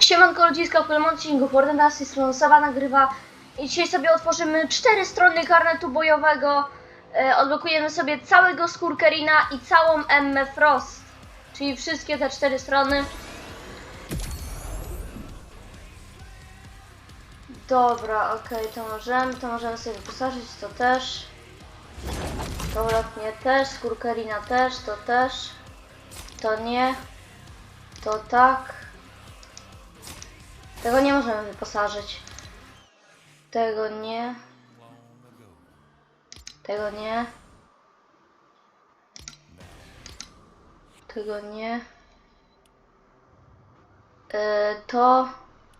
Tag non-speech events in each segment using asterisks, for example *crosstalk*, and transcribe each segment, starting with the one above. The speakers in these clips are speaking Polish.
Siemanko ludziska, w kolejnym odcinku Fortnite strona Saba nagrywa i dzisiaj sobie otworzymy cztery strony karnetu bojowego. E, odblokujemy sobie całego Skurkerina i całą Emmę Frost, czyli wszystkie te cztery strony. Dobra, okej, to możemy, to możemy sobie wyposażyć, to też. To lotnie też, Skurkerina też, to też. To nie. To tak. Tego nie możemy wyposażyć. Tego nie. Tego nie. Tego nie. Yy, to.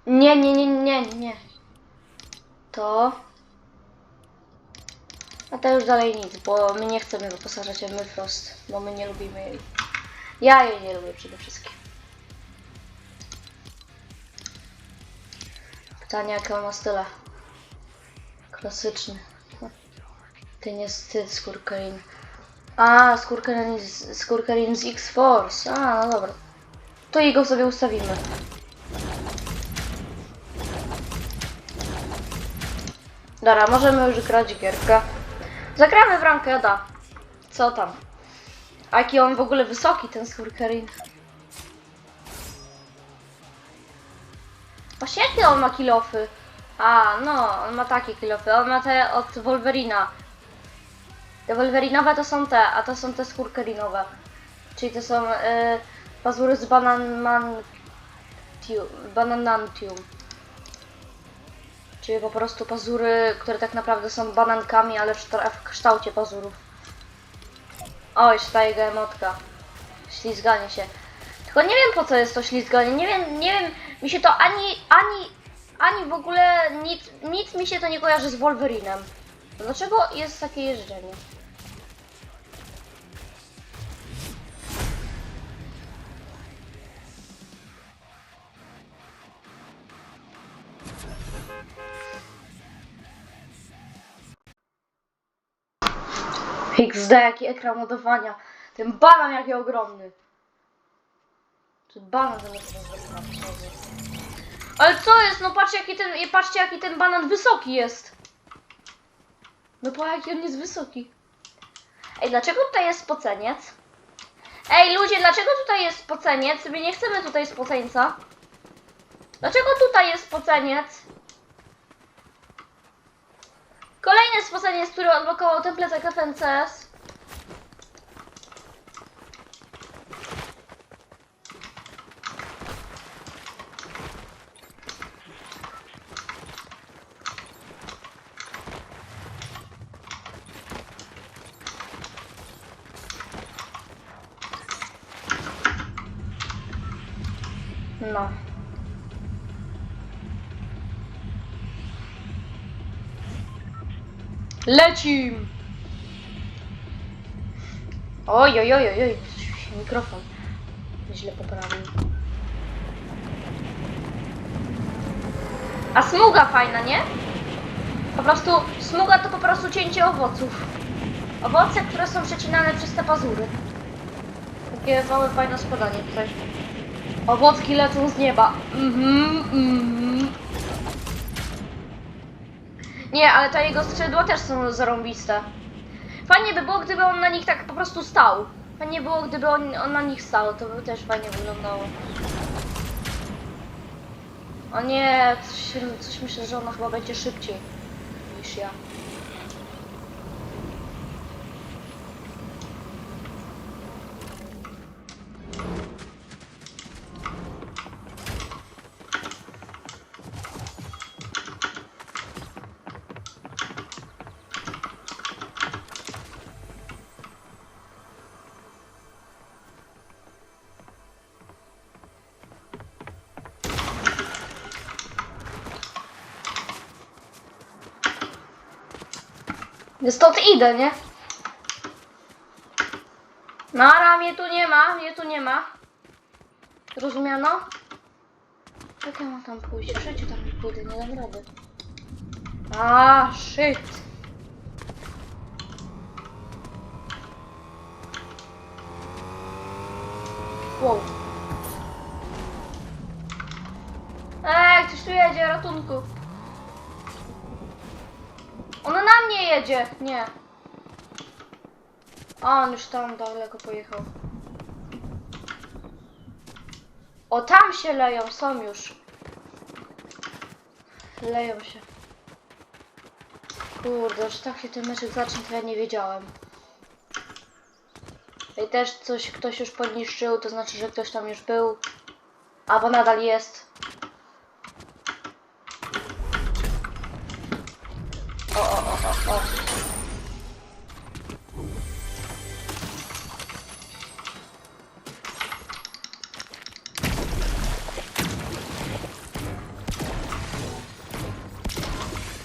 Nie, nie, nie, nie, nie. To. A to już dalej nic, bo my nie chcemy wyposażać Emmy Frost, bo my nie lubimy jej. Ja jej nie lubię przede wszystkim. Ma style? Klasyczny. Ty nie wstyd, Skurkarin. A, Skurkarin z, Skurkarin z X-Force. A, no dobra. To i go sobie ustawimy. Dobra, możemy już grać gierkę. Zagramy w rankeda. Co tam? A jaki on w ogóle wysoki, ten Skurkarin. Właśnie jakie on ma kilofy? A, no, on ma takie kilofy. On ma te od Wolverina. Te Wolverinowe to są te, a to są te skurkerinowe. Czyli to są y, pazury z bananmantium, bananantium. Czyli po prostu pazury, które tak naprawdę są banankami, ale w w kształcie pazurów. Oj, ta jego emotka. Ślizganie się. Tylko nie wiem po co jest to ślizganie. Nie wiem, nie wiem, mi się to ani, ani, ani w ogóle nic, nic mi się to nie kojarzy z Wolverinem. Dlaczego jest takie jeżdżenie? XD, jaki ekran ładowania. Ten banan jaki ogromny. Czy banan? Ale co jest? No patrzcie jaki ten, patrzcie jaki ten banan wysoki jest. No po jaki on jest wysoki. Ej, dlaczego tutaj jest spoceniec? Ej, ludzie, dlaczego tutaj jest spoceniec? My nie chcemy tutaj spoceńca. Dlaczego tutaj jest spoceniec? Kolejny spoceniec, który odblokował ten plecak FNCS. No. Lecim! Oj, oj, oj, oj, mikrofon źle poprawił. A smuga fajna, nie? Po prostu, smuga to po prostu cięcie owoców. Owoce, które są przecinane przez te pazury. Takie małe, fajne składanie tutaj. Owocki lecą z nieba. Mhm, mhm. Nie, ale te jego skrzydła też są zarąbiste. Fajnie by było, gdyby on na nich tak po prostu stał. Fajnie było, gdyby on, on na nich stał, to by też fajnie wyglądało. O nie, coś, coś myślę, że ona chyba będzie szybciej niż ja. Stąd idę, nie? Nara, mnie tu nie ma, mnie tu nie ma. Rozumiano? Jak ja mam tam pójść? W życiu tam nie pójdę, nie dam rady. A, shit. Wow. coś tu jedzie, ratunku. Ona na mnie jedzie. Nie. A, on już tam daleko pojechał. O, tam się leją, są już. Leją się. Kurde, że tak się ten meczek zacznie, to ja nie wiedziałem. I też coś ktoś już podniszczył, to znaczy, że ktoś tam już był. Albo nadal jest.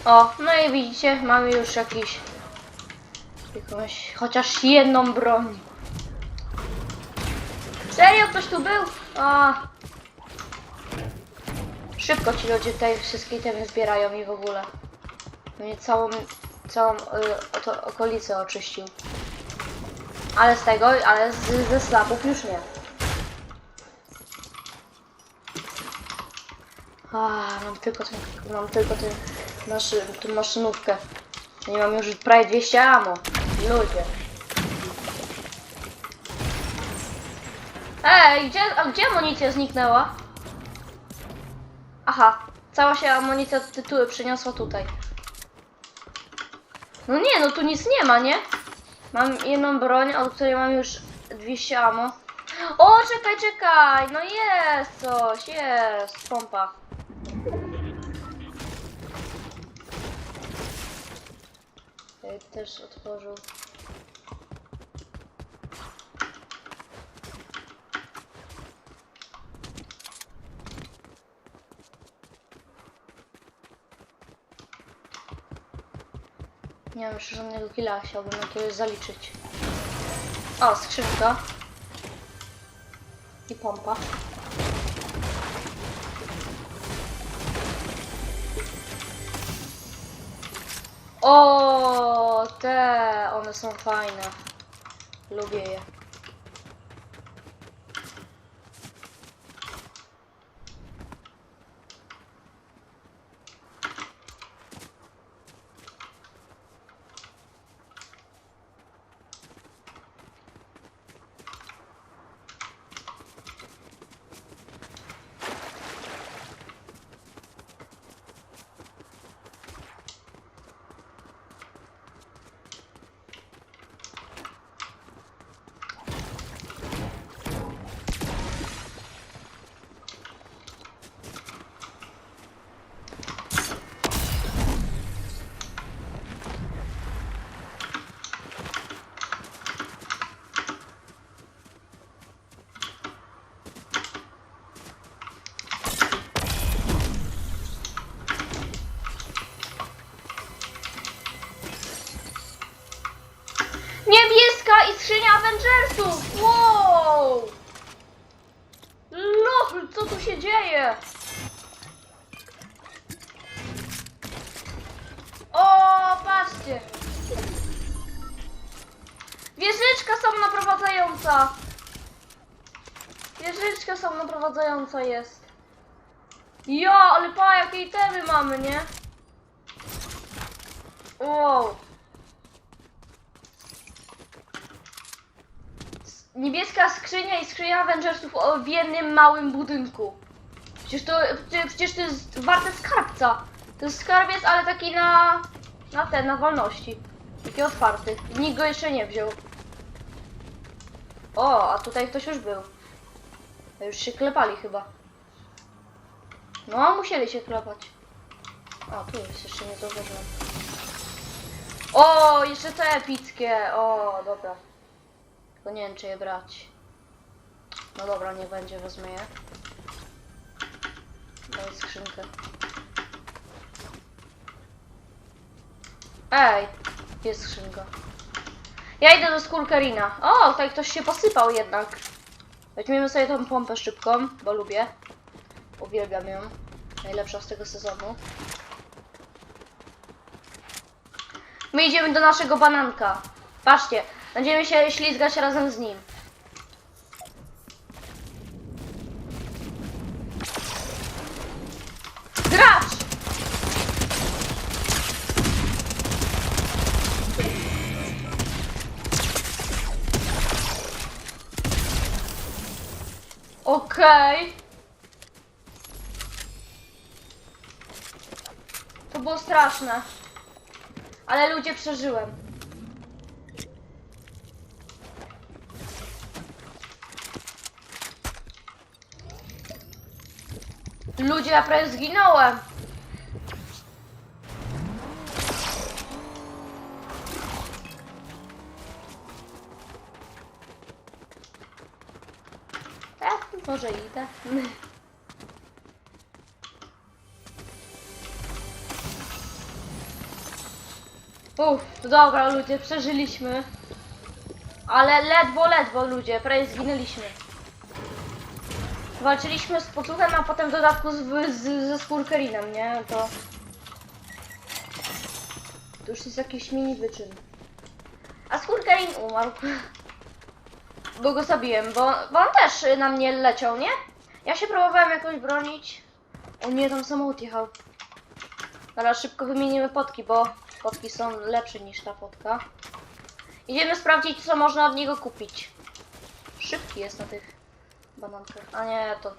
O, no i widzicie, mamy już jakiś jakąś, chociaż jedną broń. Serio, ktoś tu był? A. Szybko ci ludzie tutaj wszystkie temy zbierają i w ogóle. Mnie całą, całą y, okolicę oczyścił. Ale z tego, ale z, ze slapów już nie. A, mam tylko ten, mam tylko ten, maszy, tą maszynówkę. Nie mam już prawie 200 amo. Ludzie. Ej, gdzie, a gdzie amunicja zniknęła? Aha, cała się amunicja tytuły przeniosła tutaj. No nie, no tu nic nie ma, nie? Mam jedną broń, od której mam już 200 amo. O, czekaj, czekaj! No jest coś, jest, pompa. Też otworzył. Nie mam jeszcze żadnego killa, chciałbym jakiegoś zaliczyć. O, skrzynka. I pompa. O, te, one są fajne. Lubię je. Niebieska i skrzynia Avengersów! Wow! Lol, co tu się dzieje? O, patrzcie! Wieżyczka samonaprowadzająca! Wieżyczka samonaprowadzająca jest. Ja, ale pa, jakie itemy mamy, nie? Wow. Niebieska skrzynia i skrzynia Avengersów o- w jednym małym budynku. Przecież to, przecież- przecież to jest warte skarbca. To jest skarbiec, ale taki na, na ten, na wolności. Taki otwarty. Nikt go jeszcze nie wziął. O, a tutaj ktoś już był. A Już się klepali chyba. No, musieli się klepać. O, tu jest, jeszcze nie zauważyłem. O, jeszcze te epickie. O, dobra. Tylko nie wiem, czy je brać. No dobra, nie będzie, wezmę je. Daj skrzynkę. Ej, jest skrzynka. Ja idę do Skulkerina. O, tutaj ktoś się posypał jednak. Weźmiemy sobie tą pompę szybką, bo lubię. Uwielbiam ją. Najlepsza z tego sezonu. My idziemy do naszego bananka. Patrzcie, Będziemy się ślizgać razem z nim. Gracz! Okej. Okay. To było straszne. Ale ludzie przeżyłem. Ludzie, ja prawie zginąłem. Tak, może idę. Uff, dobra ludzie, przeżyliśmy. Ale ledwo, ledwo ludzie, prawie zginęliśmy. Walczyliśmy z pocuchem, a potem w dodatku z, z, ze skurkerinem, nie? To... To już jest jakiś mini wyczyn. A skurkerin umarł. *laughs* Bo go zabiłem, bo, bo on też na mnie leciał, nie? Ja się próbowałem jakoś bronić. O nie, tam samochód jechał. Dobra, szybko wymienimy potki, bo potki są lepsze niż ta potka. Idziemy sprawdzić, co można od niego kupić. Szybki jest na tych banankach. A nie, to...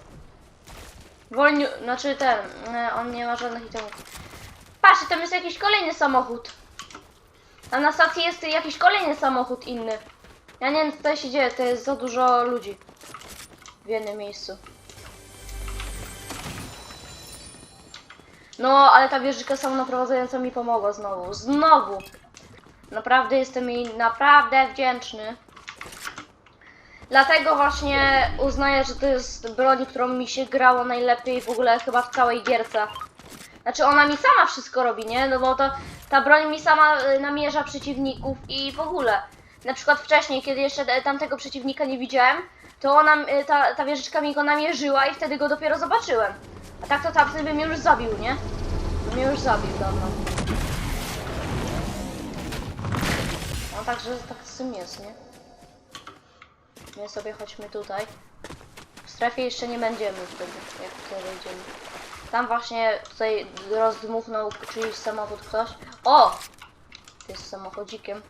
Wolniu... Znaczy ten, e, on nie ma żadnych itemów. Patrzcie, tam jest jakiś kolejny samochód. Tam na stacji jest jakiś kolejny samochód inny. Ja nie wiem, co tutaj się dzieje, to jest za dużo ludzi. W jednym miejscu. No, ale ta wieżyczka samonaprowadzająca mi pomogła znowu. Znowu! Naprawdę jestem jej naprawdę wdzięczny. Dlatego właśnie uznaję, że to jest broń, którą mi się grało najlepiej w ogóle chyba w całej gierce. Znaczy ona mi sama wszystko robi, nie? No bo to ta broń mi sama y, namierza przeciwników i w ogóle. Na przykład wcześniej, kiedy jeszcze te- tamtego przeciwnika nie widziałem, to ona, y, ta, ta wieżyczka mi go namierzyła i wtedy go dopiero zobaczyłem. A tak to tamten by już zabił, nie? By mnie już zabił dawno. No także tak z tym jest, nie? My sobie chodźmy tutaj. W strefie jeszcze nie będziemy wtedy, jak tutaj wejdziemy. Tam właśnie tutaj rozdmuchnął czyjś samochód ktoś. O! To jest samochodzikiem.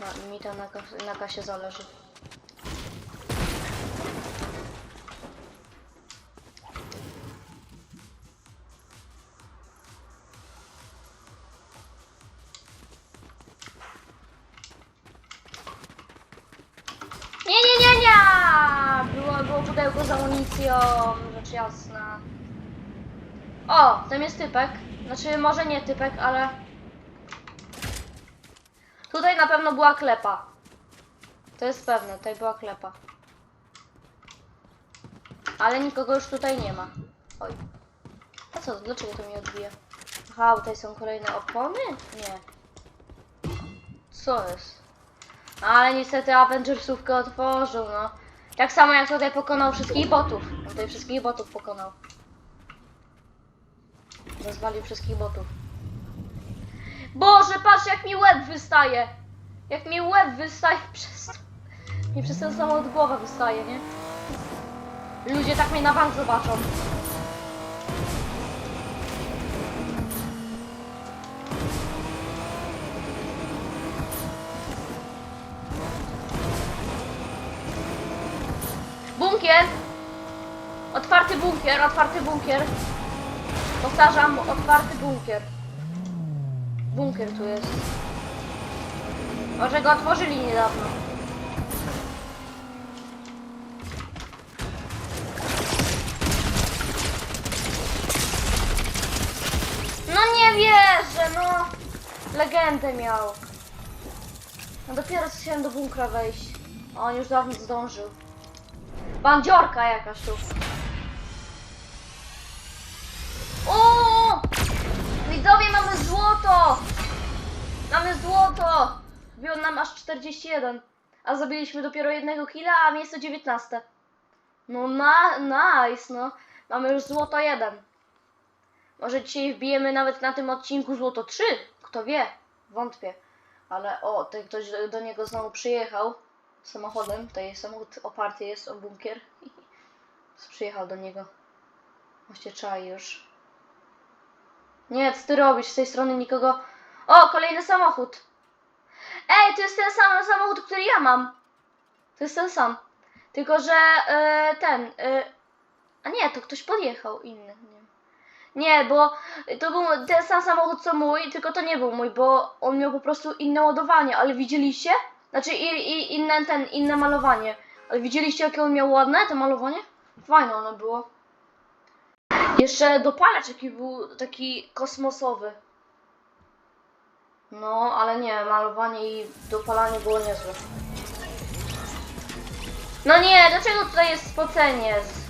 No, mi to na, na kasie zależy. Tam jest typek. Znaczy, może nie typek, ale... Tutaj na pewno była klepa. To jest pewne, tutaj była klepa. Ale nikogo już tutaj nie ma. Oj. A co, dlaczego to mi odbija? Aha, tutaj są kolejne opony? Nie. Co jest? Ale niestety Avengersówkę otworzył, no. Tak samo jak tutaj pokonał wszystkich botów. On tutaj wszystkich botów pokonał. Rozwalił wszystkich botów. Boże, patrz jak mi łeb wystaje! Jak mi łeb wystaje *laughs* przez... Mi przez ten samochód głowa wystaje, nie? Ludzie tak mnie na bank zobaczą. Bunkier! Otwarty bunkier, otwarty bunkier. Powtarzam, otwarty bunkier. Bunkier tu jest. Może go otworzyli niedawno. No nie wierzę, no. Legendę miał. No dopiero chciałem do bunkra wejść. On już dawno zdążył. Bandziorka jakaś tu. O! Widzowie, mamy złoto! Mamy złoto! Wbił nam aż 41. A zabiliśmy dopiero jednego killa, a miejsce 19. No na, nice, no. Mamy już złoto 1. Może dzisiaj wbijemy nawet na tym odcinku złoto 3. Kto wie? Wątpię. Ale o, tutaj ktoś do, do niego znowu przyjechał samochodem. Tutaj samochód oparty jest o bunkier. *laughs* Przyjechał do niego. Właściwie czai już. Nie, co ty robisz? Z tej strony nikogo... O, kolejny samochód. Ej, to jest ten sam samochód, który ja mam. To jest ten sam. Tylko, że e, ten. E, a nie, to ktoś podjechał inny. Nie. nie, bo to był ten sam samochód co mój, tylko to nie był mój, bo on miał po prostu inne ładowanie, ale widzieliście? Znaczy i, i inne ten, inne malowanie. Ale widzieliście jakie on miał ładne to malowanie? Fajne ono było. Jeszcze dopalacz jaki był taki kosmosowy. No, ale nie, malowanie i dopalanie było niezłe. No nie, dlaczego tutaj jest spoceniec?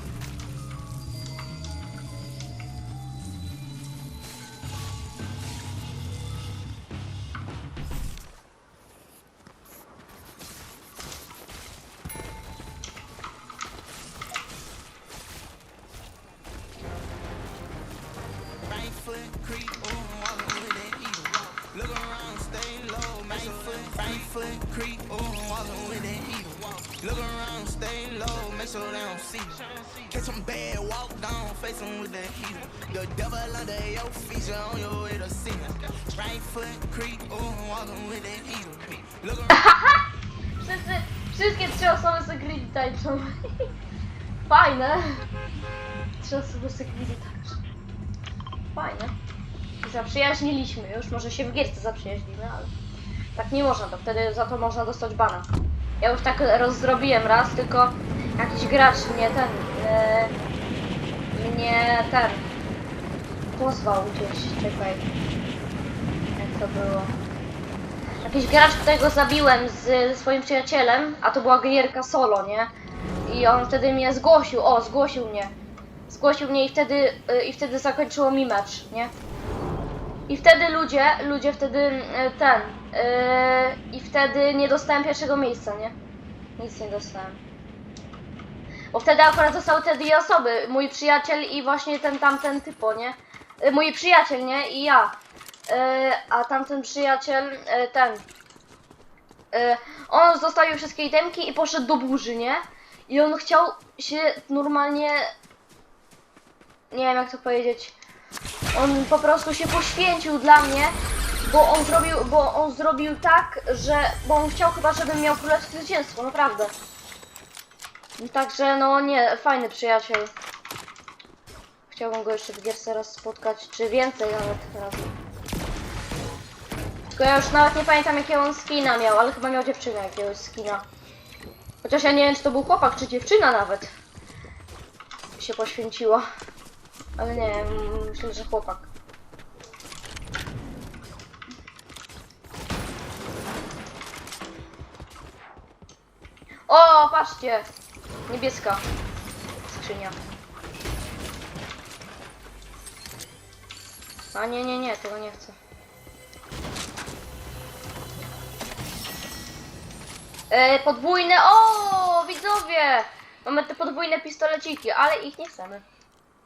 *laughs* Wszyscy, wszystkie trzy osoby Greedy tańczą. *laughs* Fajne. Trzy osoby Greedy tańczą. Fajne. Zaprzyjaźniliśmy już, może się w gierce zaprzyjaźnimy, ale tak nie można, to wtedy za to można dostać bana. Ja już tak rozdrobiłem raz, tylko jakiś gracz mnie ten, e, mnie ten, pozwał gdzieś, czekaj, jak to było. Jakiś gracz, którego zabiłem z, ze swoim przyjacielem, a to była gierka solo, nie? I on wtedy mnie zgłosił, o, zgłosił mnie. Zgłosił mnie i wtedy, y, i wtedy zakończyło mi mecz, nie? I wtedy ludzie, ludzie wtedy y, ten, y, i wtedy nie dostałem pierwszego miejsca, nie? Nic nie dostałem. Bo wtedy akurat zostały te dwie osoby, mój przyjaciel i właśnie ten tamten typo, nie? Y, Mój przyjaciel, nie? I ja. Y, a tamten przyjaciel, y, ten. y, On zostawił wszystkie itemki i poszedł do burzy, nie? I on chciał się normalnie. Nie wiem jak to powiedzieć. On po prostu się poświęcił dla mnie, bo on zrobił, bo on zrobił tak, że. Bo on chciał chyba, żebym miał królewskie zwycięstwo, naprawdę. Także no nie, fajny przyjaciel. Chciałbym go jeszcze w gierce raz spotkać, czy więcej nawet razy. Tylko ja już nawet nie pamiętam jakiego on skina miał, ale chyba miał dziewczynę jakiegoś skina. Chociaż ja nie wiem czy to był chłopak, czy dziewczyna nawet. Się poświęciła. Ale nie wiem, myślę, że chłopak. O, patrzcie! Niebieska skrzynia. A nie, nie, nie, tego nie chcę. E, podwójne, o, widzowie! Mamy te podwójne pistoleciki, ale ich nie chcemy.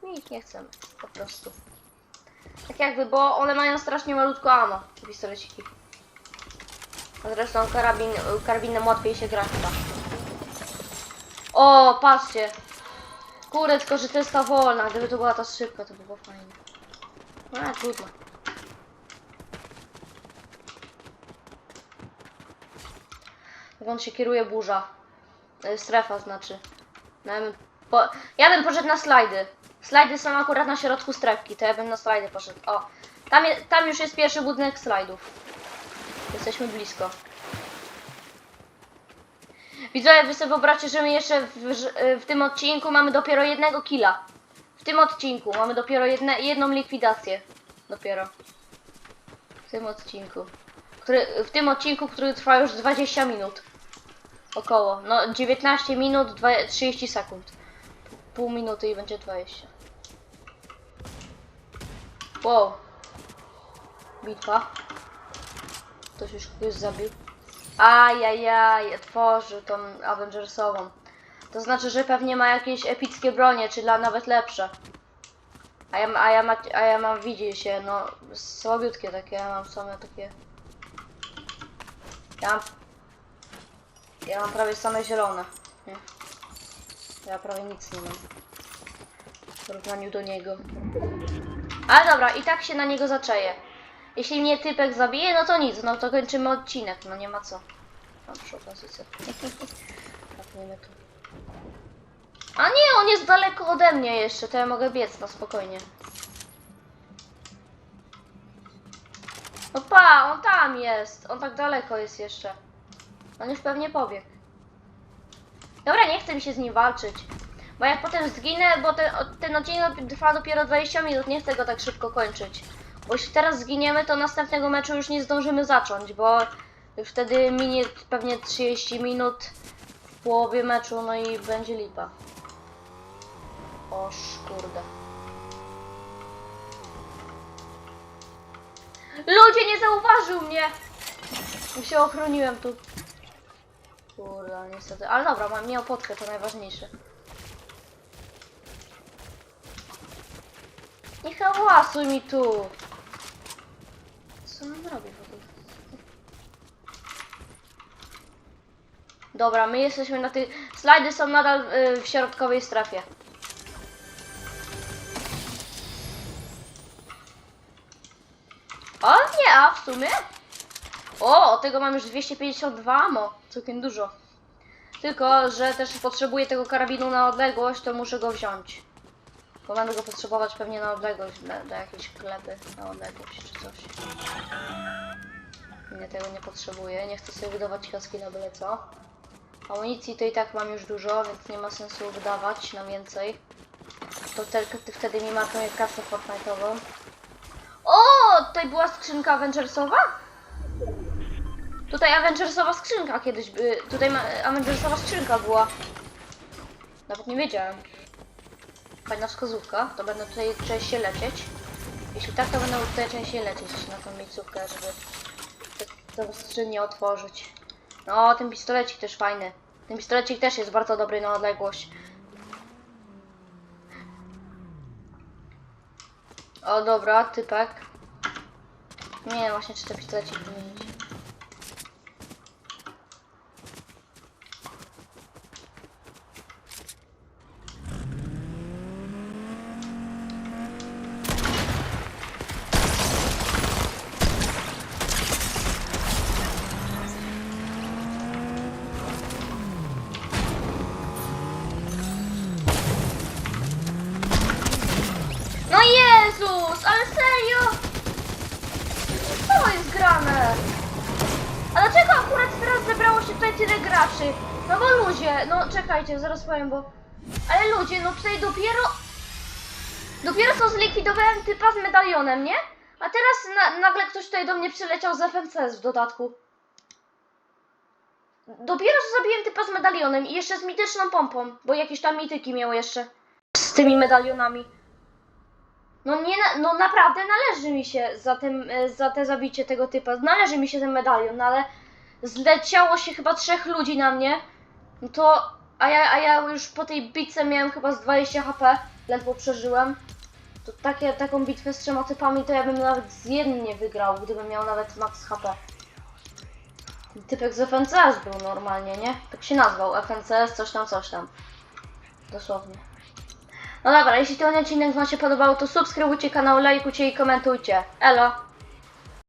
My ich nie chcemy, po prostu. Tak jakby, bo one mają strasznie malutko ammo, te pistoleciki. A zresztą karabin, karabinem łatwiej się gra chyba. O, patrzcie. Kurde, tylko że to jest ta wolna. Gdyby to była ta szybka, to by było fajnie. A, trudno. On się kieruje burza. Strefa znaczy. No, ja, bym po... ja bym poszedł na slajdy. Slajdy są akurat na środku strefki, to ja bym na slajdy poszedł. O, tam, je, tam już jest pierwszy budynek slajdów. Jesteśmy blisko. Widzowie, wy sobie wyobraźcie, że my jeszcze w, w tym odcinku mamy dopiero jednego killa. W tym odcinku mamy dopiero jedne, jedną likwidację. Dopiero. W tym odcinku. Który, w tym odcinku, który trwa już 20 minut. Około. No 19 minut, dwa- 30 sekund. Pół minuty i będzie 20. Wow. Bitwa. Ktoś już kogoś zabił. Ajajaj, otworzył tą Avengersową. To znaczy, że pewnie ma jakieś epickie bronie, czy dla nawet lepsze. A ja, a ja, ma, a ja mam, widzi się, no, słabiutkie takie, ja mam same takie... Ja mam... Ja mam prawie same zielone, nie? Ja prawie nic nie mam. W porównaniu do niego. Ale dobra, i tak się na niego zaczeję. Jeśli mnie typek zabije, no to nic, no to kończymy odcinek, no nie ma co. Mam przy okazji sobie. Trafimy tu. A nie, on jest daleko ode mnie jeszcze, to ja mogę biec na spokojnie. No pa, on tam jest, on tak daleko jest jeszcze. On już pewnie pobiegł. Dobra, nie chcę mi się z nim walczyć. Bo jak potem zginę, bo ten, ten odcinek trwa dopiero 20 minut, nie chcę go tak szybko kończyć. Bo jeśli teraz zginiemy, to następnego meczu już nie zdążymy zacząć, bo już wtedy minie pewnie 30 minut w połowie meczu, no i będzie lipa. Oż kurde. Ludzie, nie zauważył mnie! I się ochroniłem tu. Kurde, niestety. Ale dobra, mam miał potkę, to najważniejsze. Nie hałasuj mi tu! Co on robi w ogóle? Dobra, my jesteśmy na tych... Slajdy są nadal y, w środkowej strefie. O nie, a w sumie? O, tego mam już 252 ammo. Całkiem dużo. Tylko, że też potrzebuję tego karabinu na odległość, to muszę go wziąć. Bo będę go potrzebować pewnie na odległość, do, jakiejś klepy na odległość czy coś. Nie, tego nie potrzebuję. Nie chcę sobie wydawać kaski na byle co. Amunicji to i tak mam już dużo, więc nie ma sensu wydawać na więcej. To te, wtedy mi markuję kasę Fortnite'ową. O, tutaj była skrzynka Avengersowa? Tutaj Avengersowa skrzynka kiedyś by. Tutaj Avengersowa skrzynka była. Nawet nie wiedziałem. Fajna wskazówka. To będę tutaj częściej lecieć. Jeśli tak, to będę tutaj częściej lecieć na tą miejscówkę, żeby tę skrzynię otworzyć. No, ten pistolecik też fajny. Ten pistolecik też jest bardzo dobry na odległość. O, dobra, typek. Nie wiem właśnie, czy ten pistolecik wymienić. No Jezus, ale serio? Co jest grane? A dlaczego akurat teraz zebrało się tutaj tyle graczy? No bo ludzie, no bo... Ale ludzie, no tutaj dopiero... Dopiero co zlikwidowałem typa z medalionem, nie? A teraz na, nagle ktoś tutaj do mnie przyleciał z FNCS w dodatku. Dopiero co zabiłem typa z medalionem i jeszcze z mityczną pompą, bo jakieś tam mityki miał jeszcze. Z tymi medalionami. No nie, no naprawdę należy mi się za, e, za te zabicie tego typa. Należy mi się ten medalion, no ale zleciało się chyba trzech ludzi na mnie. No to, a ja, a ja już po tej bitce miałem chyba z 20 HP, ledwo przeżyłem. To takie, taką bitwę z trzema typami to ja bym nawet z jednym nie wygrał, gdybym miał nawet max HP. Typek z FNCS był normalnie, nie? Tak się nazwał, FNCS coś tam, coś tam. Dosłownie. No dobra, jeśli ten odcinek Wam się podobał, to subskrybujcie kanał, lajkujcie i komentujcie. Elo!